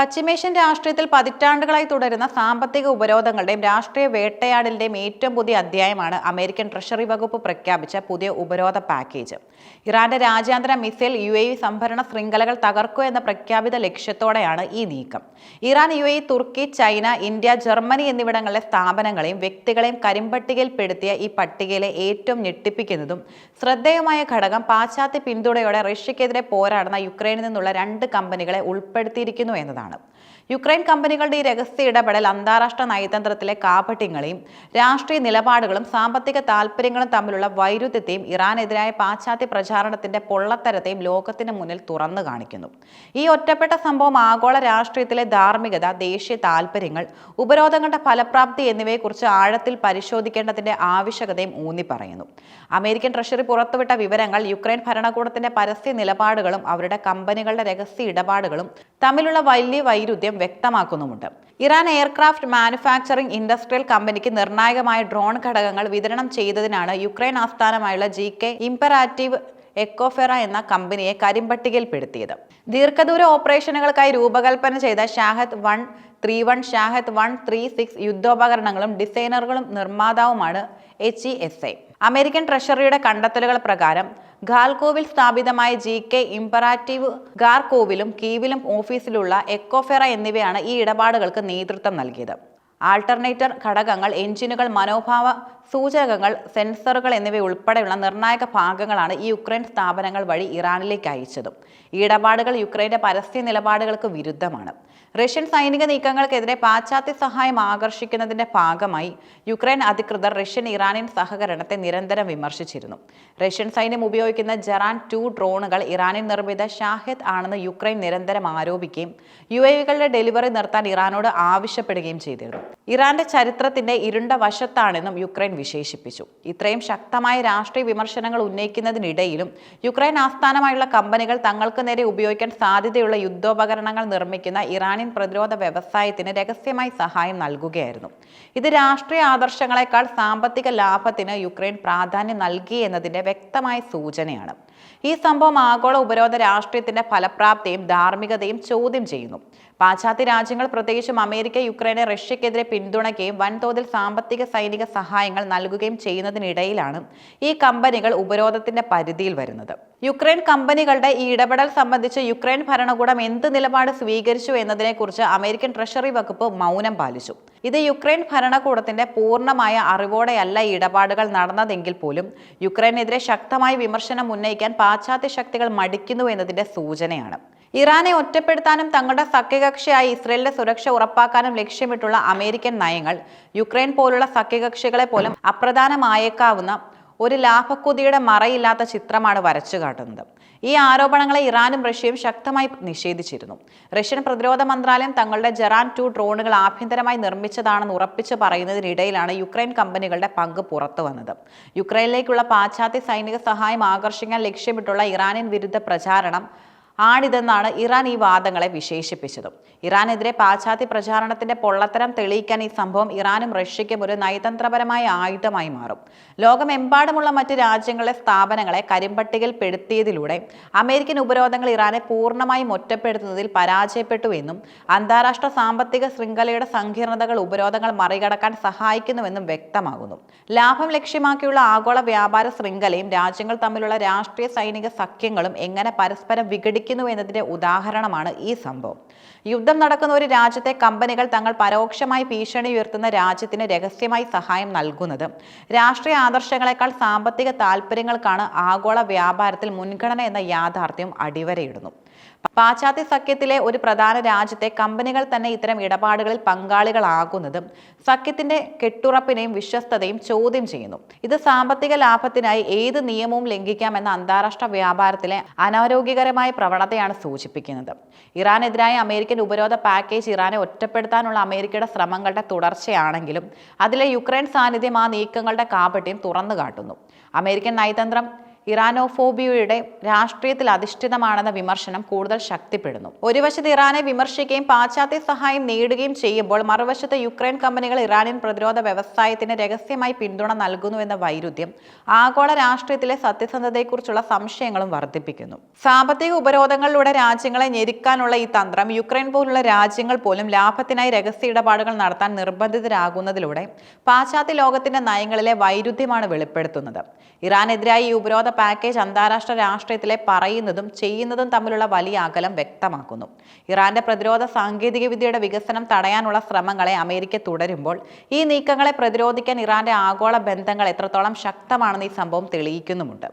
പശ്ചിമേഷ്യൻ രാഷ്ട്രീയത്തിൽ പതിറ്റാണ്ടുകളായി തുടരുന്ന സാമ്പത്തിക ഉപരോധങ്ങളുടെയും രാഷ്ട്രീയ വേട്ടയാടലിന്റെയും ഏറ്റവും പുതിയ അധ്യായമാണ് അമേരിക്കൻ ട്രഷറി വകുപ്പ് പ്രഖ്യാപിച്ച പുതിയ ഉപരോധ പാക്കേജ്. ഇറാന്റെ രാജ്യാന്തര മിസൈൽ യു എ സംഭരണ ശൃംഖലകൾ തകർക്കുക എന്ന പ്രഖ്യാപിത ലക്ഷ്യത്തോടെയാണ് ഈ നീക്കം. Iran U A Turkey China India Germany എന്നിവിടങ്ങളിലെ സ്ഥാപനങ്ങളെയും വ്യക്തികളെയും കരിമ്പട്ടികയിൽപ്പെടുത്തിയ ഈ പട്ടികയിലെ ഏറ്റവും ഞെട്ടിപ്പിക്കുന്നതും ശ്രദ്ധേയമായ ഘടകം പാശ്ചാത്യ പിന്തുണയോടെ റഷ്യക്കെതിരെ പോരാടുന്ന യുക്രൈനിൽ നിന്നുള്ള രണ്ട് കമ്പനികളെ ഉൾപ്പെടുത്തിയിരിക്കുന്നു എന്നതാണ്. 样的。യുക്രൈൻ കമ്പനികളുടെ ഈ രഹസ്യ ഇടപെടൽ അന്താരാഷ്ട്ര നയതന്ത്രത്തിലെ കാപട്യങ്ങളെയും രാഷ്ട്രീയ നിലപാടുകളും സാമ്പത്തിക താൽപ്പര്യങ്ങളും തമ്മിലുള്ള വൈരുദ്ധ്യത്തെയും ഇറാനെതിരായ പാശ്ചാത്യ പ്രചാരണത്തിന്റെ പൊള്ളത്തരത്തെയും ലോകത്തിന് മുന്നിൽ തുറന്നു കാണിക്കുന്നു. ഈ ഒറ്റപ്പെട്ട സംഭവം ആഗോള രാഷ്ട്രീയത്തിലെ ധാർമ്മികത ദേശീയ താൽപ്പര്യങ്ങൾ ഉപരോധങ്ങളുടെ ഫലപ്രാപ്തി എന്നിവയെക്കുറിച്ച് ആഴത്തിൽ പരിശോധിക്കേണ്ടതിന്റെ ആവശ്യകതയും ഊന്നി പറയുന്നു അമേരിക്കൻ ട്രഷറി പുറത്തുവിട്ട വിവരങ്ങൾ യുക്രൈൻ ഭരണകൂടത്തിന്റെ പരസ്യ നിലപാടുകളും അവരുടെ കമ്പനികളുടെ രഹസ്യ ഇടപാടുകളും തമ്മിലുള്ള വലിയ വൈരുദ്ധ്യം വ്യക്തമാക്കുന്നുമുണ്ട്. ഇറാൻ എയർക്രാഫ്റ്റ് മാനുഫാക്ചറിംഗ് ഇൻഡസ്ട്രിയൽ കമ്പനിക്ക് നിർണായകമായ ഡ്രോൺ ഘടകങ്ങൾ വിതരണം ചെയ്തതിനാണ് യുക്രൈൻ ആസ്ഥാനമായുള്ള ജി കെ ഇംപറാറ്റീവ് എക്കോഫെറ എന്ന കമ്പനിയെ കരിമ്പട്ടികയിൽപ്പെടുത്തിയത്. ദീർഘദൂര ഓപ്പറേഷനുകൾക്കായി രൂപകൽപ്പന ചെയ്ത Shahed one three one Shahed one three six യുദ്ധോപകരണങ്ങളും ഡിസൈനറുകളും നിർമ്മാതാവുമാണ് H E S I American ട്രഷറിയുടെ കണ്ടെത്തലുകൾ പ്രകാരം ഖാൽകോവിൽ സ്ഥാപിതമായ ജി കെ ഇംപറാറ്റീവ് ഗാർകോവിലും കീവിലും ഓഫീസിലുള്ള എക്കോഫെറ എന്നിവയാണ് ഈ ഇടപാടുകൾക്ക് നേതൃത്വം നൽകിയത്. ആൾട്ടർനേറ്റർ ഘടകങ്ങൾ എഞ്ചിനുകൾ മനോഭാവ സൂചകങ്ങൾ സെൻസറുകൾ എന്നിവ ഉൾപ്പെടെയുള്ള നിർണായക ഭാഗങ്ങളാണ് ഈ യുക്രൈൻ സ്ഥാപനങ്ങൾ വഴി ഇറാനിലേക്ക് അയച്ചതും. ഇടപാടുകൾ യുക്രൈന്റെ പരസ്യ നിലപാടുകൾക്ക് വിരുദ്ധമാണ്. റഷ്യൻ സൈനിക നീക്കങ്ങൾക്കെതിരെ പാശ്ചാത്യ സഹായം ആകർഷിക്കുന്നതിന്റെ ഭാഗമായി യുക്രൈൻ അധികൃതർ റഷ്യൻ ഇറാനിയൻ സഹകരണത്തെ നിരന്തരം വിമർശിച്ചിരുന്നു. റഷ്യൻ സൈന്യം ഉപയോഗിക്കുന്ന ജറാൻ ടു ഡ്രോണുകൾ ഇറാനിൽ നിർമ്മിത ഷാഹിദ് ആണെന്ന് യുക്രൈൻ നിരന്തരം ആരോപിക്കുകയും യു എകളുടെ ഡെലിവറി നിർത്താൻ ഇറാനോട് ആവശ്യപ്പെടുകയും ചെയ്തിരുന്നു. ഇറാന്റെ ചരിത്രത്തിന്റെ ഇരുണ്ട വശത്താണെന്നും യുക്രൈൻ വിശേഷിപ്പിച്ചു. ഇത്രയും ശക്തമായ രാഷ്ട്രീയ വിമർശനങ്ങൾ ഉന്നയിക്കുന്നതിനിടയിലും യുക്രൈൻ ആസ്ഥാനമായുള്ള കമ്പനികൾ തങ്ങൾക്ക് നേരെ ഉപയോഗിക്കാൻ സാധ്യതയുള്ള യുദ്ധോപകരണങ്ങൾ നിർമ്മിക്കുന്ന ഇറാനിയൻ പ്രതിരോധ വ്യവസായത്തിന് രഹസ്യമായി സഹായം നൽകുകയായിരുന്നു. ഇത് രാഷ്ട്രീയ ആദർശങ്ങളെക്കാൾ സാമ്പത്തിക ലാഭത്തിന് യുക്രൈൻ പ്രാധാന്യം നൽകി എന്നതിന്റെ വ്യക്തമായ സൂചനയാണ്. ഈ സംഭവം ആഗോള ഉപരോധ രാഷ്ട്രീയത്തിന്റെ ഫലപ്രാപ്തിയും ധാർമ്മികതയും ചോദ്യം ചെയ്യുന്നു. പാശ്ചാത്യ രാജ്യങ്ങൾ പ്രത്യേകിച്ചും അമേരിക്ക യുക്രൈനെ റഷ്യക്കെതിരെ പിന്തുണയ്ക്കുകയും വൻതോതിൽ സാമ്പത്തിക സൈനിക സഹായങ്ങൾ നൽകുകയും ചെയ്യുന്നതിനിടയിലാണ് ഈ കമ്പനികൾ ഉപരോധത്തിന്റെ പരിധിയിൽ വരുന്നത്. യുക്രൈൻ കമ്പനികളുടെ ഈ ഇടപെടൽ സംബന്ധിച്ച് യുക്രൈൻ ഭരണകൂടം എന്ത് നിലപാട് സ്വീകരിച്ചു എന്നതിനെക്കുറിച്ച് അമേരിക്കൻ ട്രഷറി വകുപ്പ് മൗനം പാലിച്ചു. ഇത് യുക്രൈൻ ഭരണകൂടത്തിന്റെ പൂർണമായ അറിവോടെയല്ല ഈ ഇടപാടുകൾ നടന്നതെങ്കിൽ പോലും യുക്രൈനെതിരെ ശക്തമായ വിമർശനം ഉന്നയിക്കാൻ പാശ്ചാത്യ ശക്തികൾ മടിക്കുന്നു എന്നതിന്റെ സൂചനയാണ്. ഇറാനെ ഒറ്റപ്പെടുത്താനും തങ്ങളുടെ സഖ്യകക്ഷിയായി ഇസ്രയേലിന്റെ സുരക്ഷ ഉറപ്പാക്കാനും ലക്ഷ്യമിട്ടുള്ള അമേരിക്കൻ നയങ്ങൾ. യുക്രൈൻ പോലുള്ള സഖ്യകക്ഷികളെ പോലും അപ്രധാനമായേക്കാവുന്ന ഒരു ലാഭക്കുതിയുടെ മറയില്ലാത്ത ചിത്രമാണ് വരച്ചു കാട്ടുന്നത്. ഈ ആരോപണങ്ങളെ ഇറാനും റഷ്യയും ശക്തമായി നിഷേധിച്ചിരുന്നു. റഷ്യൻ പ്രതിരോധ മന്ത്രാലയം തങ്ങളുടെ ജെറാൻ ടു ഡ്രോണുകൾ ആഭ്യന്തരമായി നിർമ്മിച്ചതാണെന്ന് ഉറപ്പിച്ചു പറയുന്നതിനിടയിലാണ് യുക്രൈൻ കമ്പനികളുടെ പങ്ക് പുറത്തു വന്നത്. യുക്രൈനിലേക്കുള്ള പാശ്ചാത്യ സൈനിക സഹായം ആകർഷിക്കാൻ ലക്ഷ്യമിട്ടുള്ള ഇറാനിയൻ വിരുദ്ധ പ്രചാരണം ആണിതെന്നാണ് ഇറാൻ ഈ വാദങ്ങളെ വിശേഷിപ്പിച്ചതും. ഇറാനെതിരെ പാശ്ചാത്യ പ്രചാരണത്തിന്റെ പൊള്ളത്തരം തെളിയിക്കാൻ ഈ സംഭവം ഇറാനും റഷ്യയ്ക്കും ഒരു നയതന്ത്രപരമായ ആയുധമായി മാറും. ലോകമെമ്പാടുമുള്ള മറ്റ് രാജ്യങ്ങളെ സ്ഥാപനങ്ങളെ കരിമ്പട്ടികയിൽപ്പെടുത്തിയതിലൂടെ അമേരിക്കൻ ഉപരോധങ്ങൾ ഇറാനെ പൂർണമായും ഒറ്റപ്പെടുത്തുന്നതിൽ പരാജയപ്പെട്ടു എന്നും അന്താരാഷ്ട്ര സാമ്പത്തിക ശൃംഖലയുടെ സങ്കീർണതകൾ ഉപരോധങ്ങൾ മറികടക്കാൻ സഹായിക്കുന്നുവെന്നും വ്യക്തമാകുന്നു. ലാഭം ലക്ഷ്യമാക്കിയുള്ള ആഗോള വ്യാപാര ശൃംഖലയും രാജ്യങ്ങൾ തമ്മിലുള്ള രാഷ്ട്രീയ സൈനിക സഖ്യങ്ങളും എങ്ങനെ പരസ്പരം വിഘടിക്കുന്നു എന്നതിന്റെ ഉദാഹരണമാണ് ഈ സംഭവം. യുദ്ധം നടക്കുന്ന ഒരു രാജ്യത്തെ കമ്പനികൾ തങ്ങൾ പരോക്ഷമായി ഭീഷണി ഉയർത്തുന്ന രാജ്യത്തിന് രഹസ്യമായി സഹായം നൽകുന്നത്. രാഷ്ട്രീയ ആദർശങ്ങളെക്കാൾ സാമ്പത്തിക താൽപ്പര്യങ്ങൾക്കാണ് ആഗോള വ്യാപാരത്തിൽ മുൻഗണന എന്ന യാഥാർത്ഥ്യം അടിവരയിടുന്നു. പാശ്ചാത്യ സഖ്യത്തിലെ ഒരു പ്രധാന രാജ്യത്തെ കമ്പനികൾ തന്നെ ഇത്തരം ഇടപാടുകളിൽ പങ്കാളികളാകുന്നതും സഖ്യത്തിന്റെ കെട്ടുറപ്പിനെയും വിശ്വസ്തതയും ചോദ്യം ചെയ്യുന്നു. ഇത് സാമ്പത്തിക ലാഭത്തിനായി ഏത് നിയമവും ലംഘിക്കാമെന്ന അന്താരാഷ്ട്ര വ്യാപാരത്തിലെ അനാരോഗ്യകരമായ പ്രവണതയാണ് സൂചിപ്പിക്കുന്നത്. ഇറാനെതിരായ അമേരിക്കൻ ഉപരോധ പാക്കേജ് ഇറാനെ ഒറ്റപ്പെടുത്താനുള്ള അമേരിക്കയുടെ ശ്രമങ്ങളുടെ തുടർച്ചയാണെങ്കിലും അതിലെ യുക്രൈൻ സാന്നിധ്യം ആ നീക്കങ്ങളുടെ കാപട്യം തുറന്നു കാട്ടുന്നു അമേരിക്കൻ നയതന്ത്രം ഇറാനോഫോബിയയുടെ രാഷ്ട്രീയത്തിൽ അധിഷ്ഠിതമാണെന്ന വിമർശനം കൂടുതൽ ശക്തിപ്പെടുന്നു. ഒരു വശത്ത് ഇറാനെ വിമർശിക്കുകയും പാശ്ചാത്യ സഹായം നേടുകയും ചെയ്യുമ്പോൾ മറുവശത്ത് യുക്രൈൻ കമ്പനികൾ ഇറാനിയൻ പ്രതിരോധ വ്യവസായത്തിന് രഹസ്യമായി പിന്തുണ നൽകുന്നുവെന്ന വൈരുദ്ധ്യം ആഗോള രാഷ്ട്രീയത്തിലെ സത്യസന്ധതയെക്കുറിച്ചുള്ള സംശയങ്ങളും വർദ്ധിപ്പിക്കുന്നു. സാമ്പത്തിക ഉപരോധങ്ങളിലൂടെ രാജ്യങ്ങളെ ഞെരുക്കാനുള്ള ഈ തന്ത്രം യുക്രൈൻ പോലുള്ള രാജ്യങ്ങൾ പോലും ലാഭത്തിനായി രഹസ്യ ഇടപാടുകൾ നടത്താൻ നിർബന്ധിതരാകുന്നതിലൂടെ പാശ്ചാത്യ ലോകത്തിന്റെ നയങ്ങളിലെ വൈരുദ്ധ്യമാണ് വെളിപ്പെടുത്തുന്നത്. ഇറാനെതിരായി ഈ ഉപരോധ പാക്കേജ് അന്താരാഷ്ട്ര രാഷ്ട്രീയത്തിലെ പറയുന്നതും ചെയ്യുന്നതും തമ്മിലുള്ള വലിയ അകലം വ്യക്തമാക്കുന്നു. ഇറാന്റെ പ്രതിരോധ സാങ്കേതിക വിദ്യയുടെ വികസനം തടയാനുള്ള ശ്രമങ്ങളെ അമേരിക്ക തുടരുമ്പോൾ ഈ നീക്കങ്ങളെ പ്രതിരോധിക്കാൻ ഇറാന്റെ ആഗോള ബന്ധങ്ങൾ എത്രത്തോളം ശക്തമാണെന്ന് ഈ സംഭവം തെളിയിക്കുന്നുമുണ്ട്.